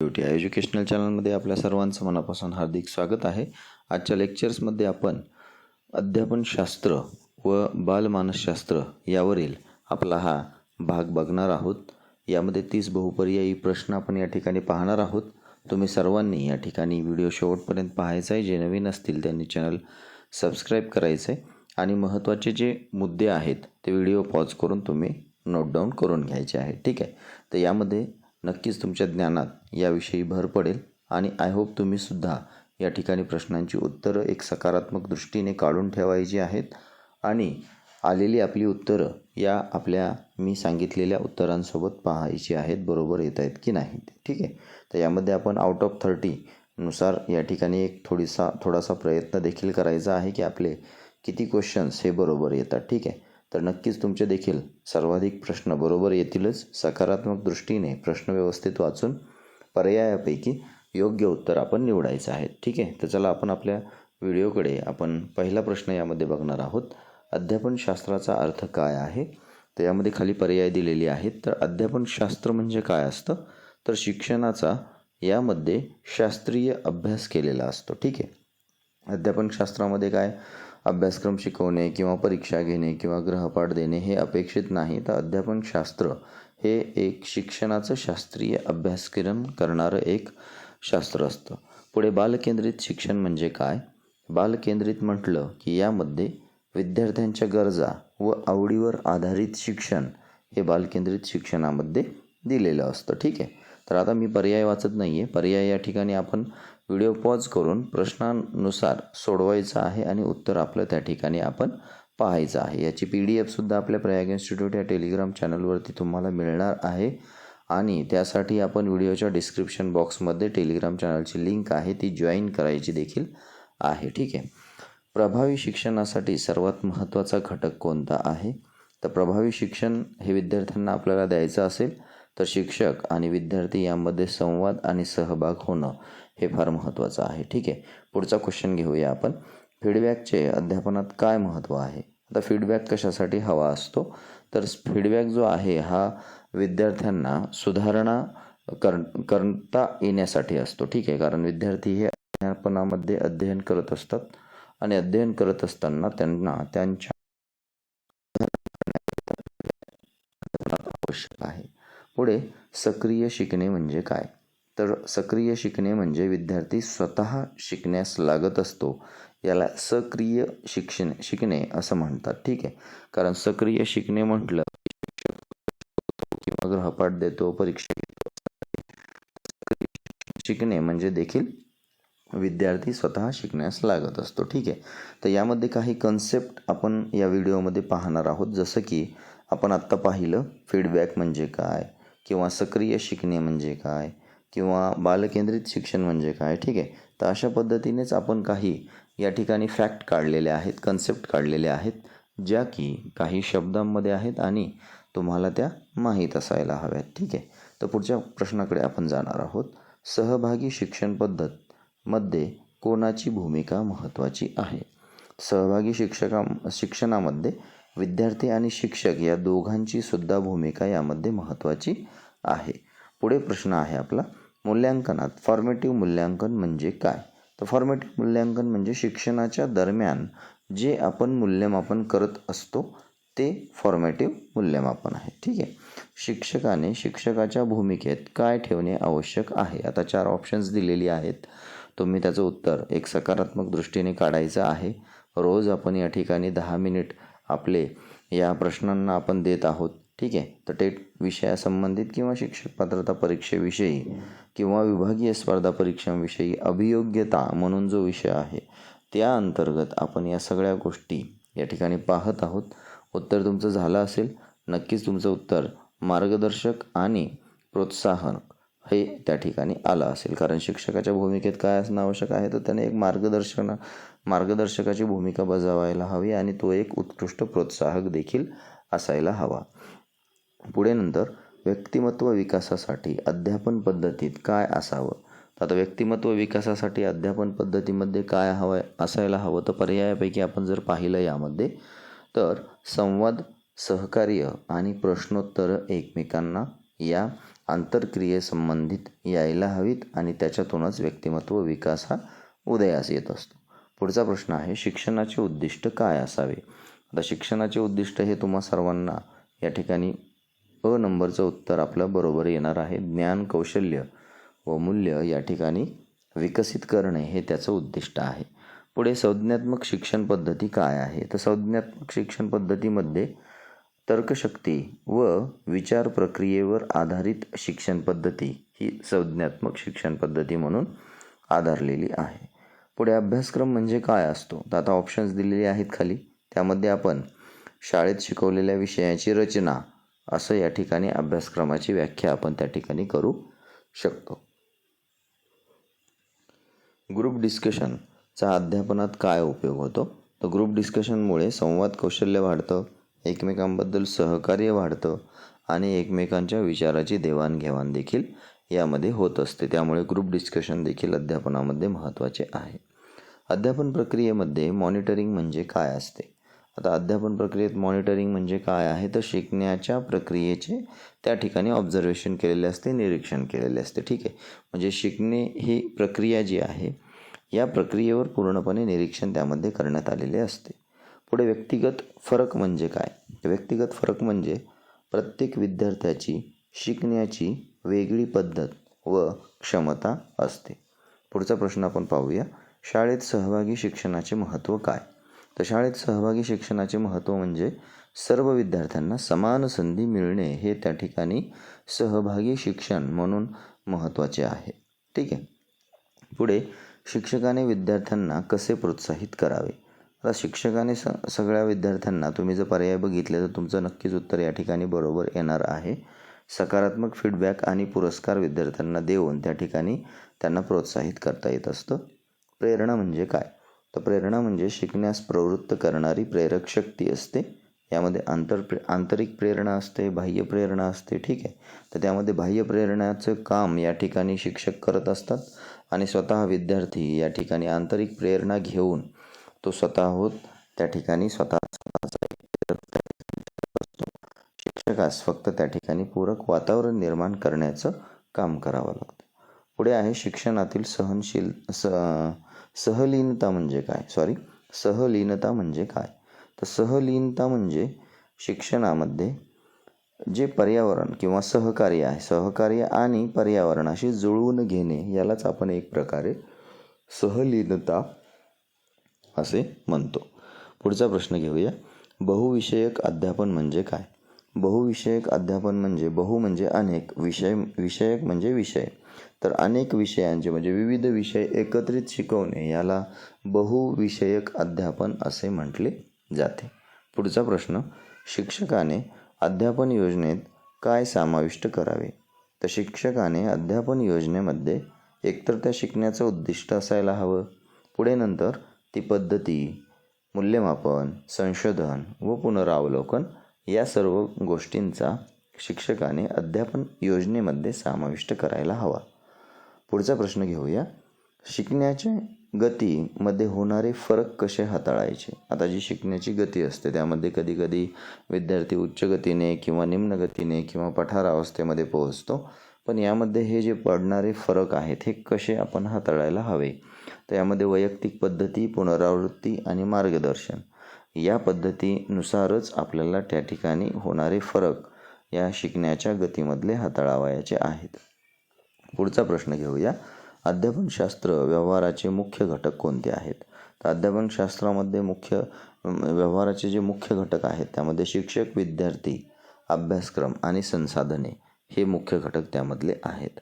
Duty educational चॅनलमध्ये आपल्या सर्वांचं मनापासून हार्दिक स्वागत आहे. आजच्या लेक्चर्समध्ये आपण अध्यापनशास्त्र व बालमानसशास्त्र यावरील आपला हा भाग बघणार आहोत. यामध्ये तीस बहुपर्यायी प्रश्न आपण या ठिकाणी पाहणार आहोत. तुम्ही सर्वांनी या ठिकाणी व्हिडिओ शेवटपर्यंत पाहायचा आहे. जे नवीन असतील त्यांनी चॅनल सबस्क्राईब करायचं आहे आणि महत्त्वाचे जे मुद्दे आहेत ते व्हिडिओ पॉज करून तुम्ही नोट डाऊन करून घ्यायचे आहे. ठीक आहे? तर यामध्ये नक्कीच तुमच्या ज्ञानात याविषयी भर पडेल आणि आय होप तुम्हीसुद्धा या ठिकाणी प्रश्नांची उत्तरं एक सकारात्मक दृष्टीने काढून ठेवायची आहेत. आणि आलेली आपली उत्तरं या आपल्या मी सांगितलेल्या उत्तरांसोबत पाहायची आहेत. बरोबर येत आहेत की नाही ठीक आहे? तर यामध्ये आपण आउट ऑफ थर्टीनुसार या ठिकाणी एक थोडीसा थोडासा प्रयत्न देखील करायचा आहे की आपले किती क्वेश्चन्स हे बरोबर येतात. ठीक आहे? तर नक्कीच तुमचे देखील सर्वाधिक प्रश्न बरोबर येतीलच. सकारात्मक दृष्टीने प्रश्न व्यवस्थित वाचून पर्यायापैकी योग्य उत्तर आपण निवडायचं आहे. ठीक आहे? तर चला आपण आपल्या व्हिडिओकडे आपण पहिला प्रश्न यामध्ये बघणार आहोत. अध्यापनशास्त्राचा अर्थ काय आहे? तर यामध्ये खाली पर्याय दिलेले आहेत. तर अध्यापनशास्त्र म्हणजे काय असतं? तर शिक्षणाचा यामध्ये शास्त्रीय अभ्यास केलेला असतो. ठीक आहे? अध्यापनशास्त्रामध्ये काय? अभ्यासक्रम शिकवणे किंवा परीक्षा घेणे किंवा ग्रहपाठ देणे हे अपेक्षित नाही. तर अध्यापनशास्त्र हे एक शिक्षणाचं शास्त्रीय अभ्यासक्रम करणारं एक शास्त्र असतं. पुढे बालकेंद्रित शिक्षण म्हणजे काय? बालकेंद्रित म्हटलं की यामध्ये विद्यार्थ्यांच्या गरजा व आवडीवर आधारित शिक्षण हे बालकेंद्रित शिक्षणामध्ये दिलेलं असतं. ठीक आहे? तर आता मी पर्याय वाचत नाही आहे पर्याय या ठिकाणी आपण व्हिडिओ पॉज करून प्रश्नानुसार सोडवायचं आहे आणि उत्तर आपलं त्या ठिकाणी आपण पाहायचं आहे. याची पी डी एफसुद्धा आपल्या प्रयाग इन्स्टिट्यूट या टेलिग्राम चॅनलवरती तुम्हाला मिळणार आहे. आणि त्यासाठी आपण व्हिडिओच्या डिस्क्रिप्शन बॉक्समध्ये टेलिग्राम चॅनलची लिंक आहे ती जॉईन करायची देखील आहे. ठीक आहे. प्रभावी शिक्षणासाठी सर्वात महत्त्वाचा घटक कोणता आहे? तर प्रभावी शिक्षण हे विद्यार्थ्यांना आपल्याला द्यायचं असेल तर शिक्षक आणि विद्यार्थी यामध्ये संवाद आणि सहभाग होणं. हे फार महत्त्वाचं आहे. ठीक आहे? पुढचा क्वेश्चन घेऊया आपण. फीडबॅकचे अध्यापनात काय महत्त्व आहे? आता फीडबॅक कशासाठी हवा असतो? तर फीडबॅक जो आहे हा विद्यार्थ्यांना सुधारणा कर करता येण्यासाठी असतो. ठीक आहे? कारण विद्यार्थी हे अध्यापनामध्ये अध्ययन करत असतात आणि अध्ययन करत असताना त्यांना त्यांच्या आवश्यक आहे. पुढे सक्रिय शिकणे म्हणजे काय? तर सक्रिय शिकणे म्हणजे विद्यार्थी स्वतः शिकण्यास लागत असतो. याला सक्रिय शिक्षण शिकणे असं म्हणतात. ठीक आहे? कारण सक्रिय शिकणे म्हटलं किंवा ग्रहपाठ देतो परीक्षा घेतो. शिकणे म्हणजे देखील विद्यार्थी स्वतः शिकण्यास लागत असतो. ठीक आहे? तर यामध्ये काही कन्सेप्ट आपण या व्हिडिओमध्ये पाहणार आहोत. जसं की आपण आत्ता पाहिलं फीडबॅक म्हणजे काय? किंवा सक्रिय शिकणे म्हणजे काय? किंवा बालकेंद्रित शिक्षण म्हणजे काय? ठीक आहे. तर अशा पद्धतीनेच आपण काही या ठिकाणी फॅक्ट काढलेले आहेत कन्सेप्ट काढलेले आहेत ज्या की काही शब्दांमध्ये आहेत आणि तुम्हाला त्या माहीत असायला हव्यात. ठीक आहे. तर पुढच्या प्रश्नाकडे आपण जाणार आहोत. सहभागी शिक्षण पद्धतमध्ये कोणाची भूमिका महत्त्वाची आहे? सहभागी शिक्षका शिक्षणामध्ये विद्यार्थी आणि शिक्षक या दोघांची सुद्धा भूमिका यामध्ये महत्त्वाची आहे. पुढे प्रश्न आहे आपला. मूल्यांकनात फॉर्मेटिव्ह मूल्यांकन म्हणजे काय? तर फॉर्मेटिव्ह मूल्यांकन म्हणजे शिक्षणाच्या दरम्यान जे आपण मूल्यमापन करत असतो ते फॉर्मेटिव्ह मूल्यमापन आहे. ठीक आहे? शिक्षकाने शिक्षकाच्या भूमिकेत काय ठेवणे आवश्यक आहे? आता चार ऑप्शन्स दिलेली आहेत. तुम्ही त्याचं उत्तर एक सकारात्मक दृष्टीने काढायचं आहे. रोज आपण या ठिकाणी दहा मिनिट आपले या प्रश्नांना आपण देत आहोत. ठीक आहे. तर टेट विषयासंबंधित किंवा शिक्षक पात्रता परीक्षेविषयी किंवा विभागीय स्पर्धा परीक्षांविषयी अभियोग्यता म्हणून जो विषय आहे त्या अंतर्गत आपण या सगळ्या गोष्टी या ठिकाणी पाहत आहोत. उत्तर तुमचं झालं असेल. नक्कीच तुमचं उत्तर मार्गदर्शक आणि प्रोत्साहन हे त्या ठिकाणी आलं असेल. कारण शिक्षकाच्या भूमिकेत काय असणं आवश्यक आहे? तर त्याने एक मार्गदर्शन मार्गदर्शकाची भूमिका बजावायला हवी आणि तो एक उत्कृष्ट प्रोत्साहक देखील असायला हवा. पुढे नंतर व्यक्तिमत्व विकासासाठी अध्यापन पद्धतीत काय असावं? तर आता व्यक्तिमत्व विकासासाठी अध्यापन पद्धतीमध्ये काय हवं असायला हवं? तर पर्यायापैकी आपण जर पाहिलं यामध्ये तर संवाद सहकार्य आणि प्रश्नोत्तर एकमेकांना या आंतरक्रियेसंबंधित यायला हवीत आणि त्याच्यातूनच व्यक्तिमत्व विकास हा उदयास येत असतो. पुढचा प्रश्न आहे शिक्षणाचे उद्दिष्ट काय असावे? आता शिक्षणाचे उद्दिष्ट हे तुम्हा सर्वांना या ठिकाणी अ नंबरचं उत्तर आपलं बरोबर येणार आहे. ज्ञान कौशल्य व मूल्य या ठिकाणी विकसित करणे हे त्याचं उद्दिष्ट आहे. पुढे संज्ञात्मक शिक्षण पद्धती काय आहे? तर संज्ञात्मक शिक्षण पद्धतीमध्ये तर्कशक्ती व विचार प्रक्रियेवर आधारित शिक्षण पद्धती ही संज्ञात्मक शिक्षण पद्धती म्हणून आधारलेली आहे. पुढे अभ्यासक्रम म्हणजे काय असतो? तर आता ऑप्शन्स दिलेले आहेत खाली. त्यामध्ये आपण शाळेत शिकवलेल्या विषयाची रचना असं या ठिकाणी अभ्यासक्रमाची व्याख्या आपण त्या ठिकाणी करू शकतो. ग्रुप डिस्कशनचा अध्यापनात काय उपयोग होतो? तर ग्रुप डिस्कशनमुळे संवाद कौशल्य वाढतं एकमेकांबद्दल सहकार्य वाढतं आणि एकमेकांच्या विचाराची देवाणघेवाण देखील यामध्ये होत असते. त्यामुळे ग्रुप डिस्कशन देखील अध्यापनामध्ये महत्त्वाचे आहे. अध्यापन प्रक्रियेमध्ये मॉनिटरिंग म्हणजे काय असते? आता अध्यापन प्रक्रियेत मॉनिटरिंग म्हणजे काय आहे? तर शिकण्याच्या प्रक्रियेचे त्या ठिकाणी ऑब्झर्वेशन केलेले असते निरीक्षण केलेले असते. ठीक आहे? म्हणजे शिकणे ही प्रक्रिया जी आहे या प्रक्रियेवर पूर्णपणे निरीक्षण त्यामध्ये करण्यात आलेले असते. पुढे व्यक्तिगत फरक म्हणजे काय? व्यक्तिगत फरक म्हणजे प्रत्येक विद्यार्थ्याची शिकण्याची वेगळी पद्धत व क्षमता असते. पुढचा प्रश्न आपण पाहूया. शाळेत सहभागी शिक्षणाचे महत्त्व काय? तर शाळेत सहभागी शिक्षणाचे महत्त्व म्हणजे सर्व विद्यार्थ्यांना समान संधी मिळणे हे त्या ठिकाणी सहभागी शिक्षण म्हणून महत्त्वाचे आहे. ठीक आहे? पुढे शिक्षकाने विद्यार्थ्यांना कसे प्रोत्साहित करावे? आता शिक्षकाने स सगळ्या विद्यार्थ्यांना तुम्ही जर पर्याय बघितले तर तुमचं नक्कीच उत्तर या ठिकाणी बरोबर येणार आहे. सकारात्मक फीडबॅक आणि पुरस्कार विद्यार्थ्यांना देऊन त्या ठिकाणी त्यांना प्रोत्साहित करता येत असतं. प्रेरणा म्हणजे काय? तर प्रेरणा म्हणजे शिकण्यास प्रवृत्त करणारी प्रेरक शक्ती असते. यामध्ये आंतर प्रे आंतरिक प्रेरणा असते बाह्य प्रेरणा असते ठीक आहे? तर त्यामध्ये बाह्य प्रेरणाचं काम या ठिकाणी शिक्षक करत असतात आणि स्वतः विद्यार्थी या ठिकाणी आंतरिक प्रेरणा घेऊन तो स्वतःहून त्या ठिकाणी स्वतः शिक्षकास फक्त त्या ठिकाणी पूरक वातावरण निर्माण करण्याचं काम करावं लागतं. पुढे आहे शिक्षणातील सहनशील स सहलीनता म्हणजे काय? सॉरी सहलीनता म्हणजे काय? तर सहलीनता म्हणजे शिक्षणामध्ये जे पर्यावरण किंवा सहकार्य आहे सहकार्य आणि पर्यावरणाशी जुळवून घेणे यालाच आपण एक प्रकारे सहलीनता असे म्हणतो. पुढचा प्रश्न घेऊया. बहुविषयक अध्यापन म्हणजे काय? बहुविषयक अध्यापन म्हणजे बहु म्हणजे अनेक विषय विषयक म्हणजे विषय. तर अनेक विषयांचे म्हणजे विविध विषय एकत्रित शिकवणे याला बहुविषयक अध्यापन असे म्हटले जाते. पुढचा प्रश्न शिक्षकाने अध्यापन योजनेत काय समाविष्ट करावे? तर शिक्षकाने अध्यापन योजनेमध्ये एकतर त्या शिकण्याचं उद्दिष्ट असायला हवं. पुढे नंतर ती पद्धती मूल्यमापन संशोधन व पुनरावलोकन या सर्व गोष्टींचा शिक्षकाने अध्यापन योजनेमध्ये समाविष्ट करायला हवा. पुढचा प्रश्न घेऊया. शिकण्याचे गतीमध्ये होणारे फरक कसे हाताळायचे? आता जी शिकण्याची गती असते त्यामध्ये कधीकधी विद्यार्थी उच्च गतीने किंवा निम्न गतीने किंवा पठार अवस्थेमध्ये पोहोचतो पण यामध्ये हे जे पडणारे फरक आहेत हे कसे आपण हाताळायला हवे? तर यामध्ये वैयक्तिक पद्धती पुनरावृत्ती आणि मार्गदर्शन. या पद्धतीनुसारच आपल्याला त्या ठिकाणी होणारे फरक या शिकण्याच्या गतीमधले हाताळावयाचे आहेत. पुढचा प्रश्न घेऊया. अध्यापनशास्त्र व्यवहाराचे मुख्य घटक कोणते आहेत? तर अध्यापनशास्त्रामध्ये मुख्य व्यवहाराचे जे मुख्य घटक आहेत त्यामध्ये शिक्षक विद्यार्थी अभ्यासक्रम आणि संसाधने हे मुख्य घटक त्यामधले आहेत.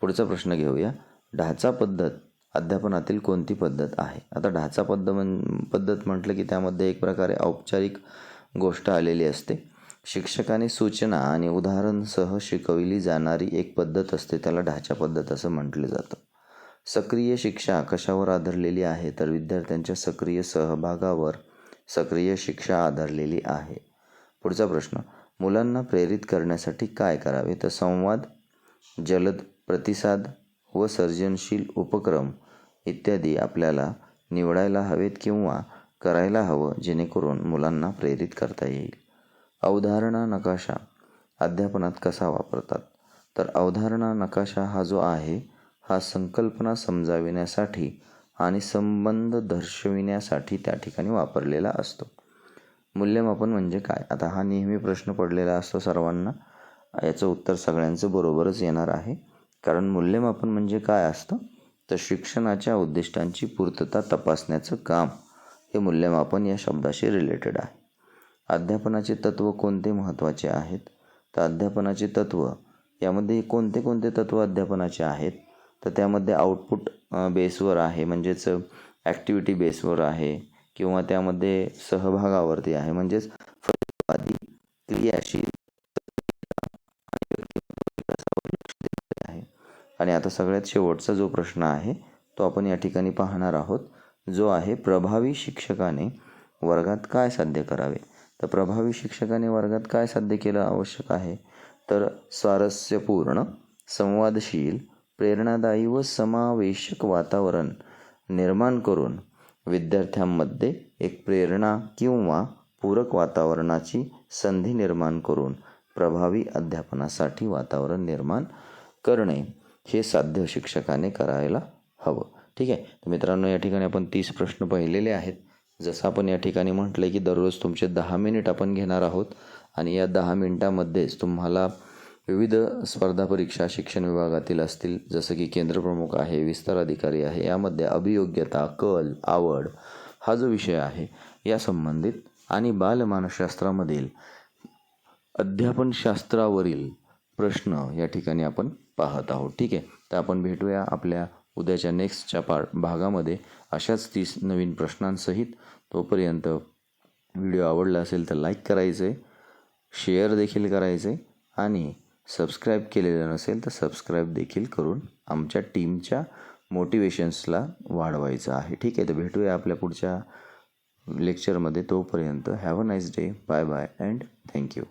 पुढचा प्रश्न घेऊया. ढाचा पद्धत अध्यापनातील कोणती पद्धत आहे? आता ढाचा पद्धत म्हण पद्धत म्हटलं की त्यामध्ये एक प्रकारे औपचारिक गोष्ट आलेली असते. शिक्षकाने सूचना आणि उदाहरणसह शिकवली जाणारी एक पद्धत असते त्याला ढाचा पद्धत असं म्हटलं जातं. सक्रिय शिक्षा कशावर आधारलेली आहे? तर विद्यार्थ्यांच्या सक्रिय सहभागावर सक्रिय शिक्षा आधारलेली आहे. पुढचा प्रश्न मुलांना प्रेरित करण्यासाठी काय करावे? तर संवाद जलद प्रतिसाद व सर्जनशील उपक्रम इत्यादी आपल्याला निवडायला हवेत किंवा करायला हवं जेणेकरून मुलांना प्रेरित करता येईल. अवधारणा नकाशा अध्यापनात कसा वापरतात? तर अवधारणा नकाशा हा जो आहे हा संकल्पना समजाविण्यासाठी आणि संबंध दर्शविण्यासाठी त्या ठिकाणी वापरलेला असतो. मूल्यमापन म्हणजे काय? आता हा नेहमी प्रश्न पडलेला असतो सर्वांना. याचं उत्तर सगळ्यांचं बरोबरच येणार आहे. कारण मूल्यमापन म्हणजे काय असतं? तर शिक्षणाच्या उद्दिष्टांची पूर्तता तपासण्याचं काम हे मूल्यमापन या शब्दाशी रिलेटेड आहे. अध्यापनाचे तत्त्व कोणते महत्त्वाचे आहेत? तर अध्यापनाचे तत्त्व यामध्ये कोणते कोणते तत्त्व अध्यापनाचे आहेत? तर त्यामध्ये आउटपुट बेसवर आहे म्हणजेच ॲक्टिव्हिटी बेसवर आहे किंवा त्यामध्ये सहभागावरती आहे म्हणजेच फलवादी क्रियाशील आणि आता सगळ्यात शेवटचा जो प्रश्न आहे तो आपण या ठिकाणी पाहणार आहोत जो आहे प्रभावी शिक्षकाने वर्गात काय साध्य करावे. तर प्रभावी शिक्षकाने वर्गात काय साध्य केलं आवश्यक आहे? तर स्वारस्यपूर्ण संवादशील प्रेरणादायी व समावेशक वातावरण निर्माण करून विद्यार्थ्यांमध्ये एक प्रेरणा किंवा पूरक वातावरणाची संधी निर्माण करून प्रभावी अध्यापनासाठी वातावरण निर्माण करणे. हे साध्य शिक्षकाने करायला हवं. ठीक आहे? तर मित्रांनो या ठिकाणी आपण तीस प्रश्न पाहिलेले आहेत. जसं आपण या ठिकाणी म्हटलं की दररोज तुमचे दहा मिनिट आपण घेणार आहोत आणि या दहा मिनिटामध्येच तुम्हाला विविध स्पर्धा परीक्षा शिक्षण विभागातील असतील जसं की केंद्रप्रमुख आहे विस्तार अधिकारी आहे यामध्ये अभियोग्यता कल आवड हा जो विषय आहे या संबंधित आणि बालमानसशास्त्रामधील अध्यापनशास्त्रावरील प्रश्न या ठिकाणी आपण पाहत आहोत. ठीक आहे. तर आपण भेटूया आपल्या उद्याच्या नेक्स्टच्या पार्ट भागामध्ये अशाच तीस नवीन प्रश्नांसहित. तोपर्यंत व्हिडिओ आवडला असेल तर लाईक करायचे शेअर देखील करायचे आणि सबस्क्राईब केलेलं नसेल तर सबस्क्राईब देखील करून आमच्या टीमच्या मोटिवेशन्सला वाढवायचं आहे. ठीक आहे. तर भेटूया आपल्या पुढच्या लेक्चरमध्ये. तोपर्यंत have a nice day. Bye bye and thank you.